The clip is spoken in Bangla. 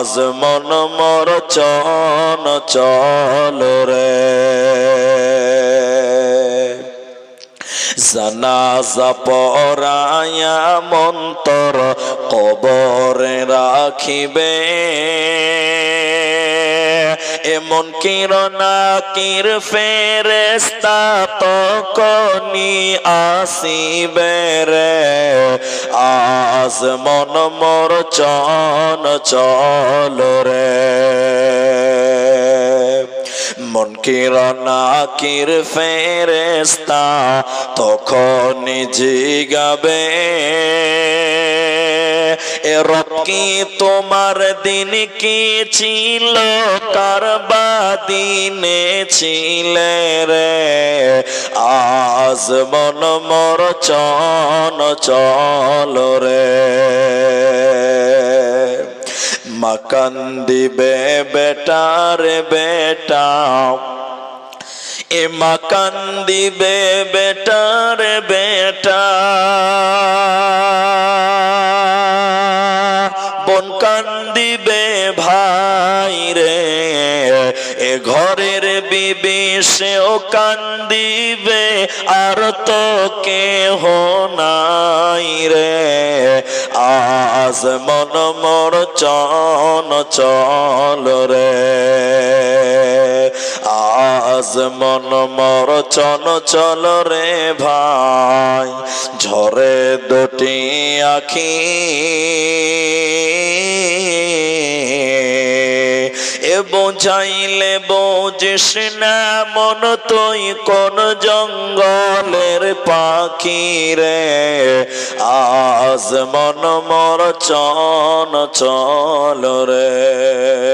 আজ মন মর চন চল রে। জানাজা পরায়া মন্তর কবরে রাখিবে। এমন কিরণা কির ফেরেস্তা তখনি আসিবে রে। আজ মন মোর চন চল রে। মন কিরণা কির ফেরেস্তা তখন জিগাবে। এ রব কি তোমার দিন কি ছিল? কার দিনে ছিলে রে? আজ মন মোর চন, চল রে। মাকান দিবে বেটার বেটা। এ মাকান দিবে বেটার বেটা। বন কান্দিবে ভাই রে। এ ঘরের বিবি সেও কান্দিবে, আর তো কেহ নাই রে। আজ মন মোর চন চল রে। আজ মন মর চন চল রে ভাই, ঝরে দুটি আখি। বোঝাইলে বোঝিস না মন, তুই কোন জঙ্গলের পাখি রে? আজ মন মর চন চল রে।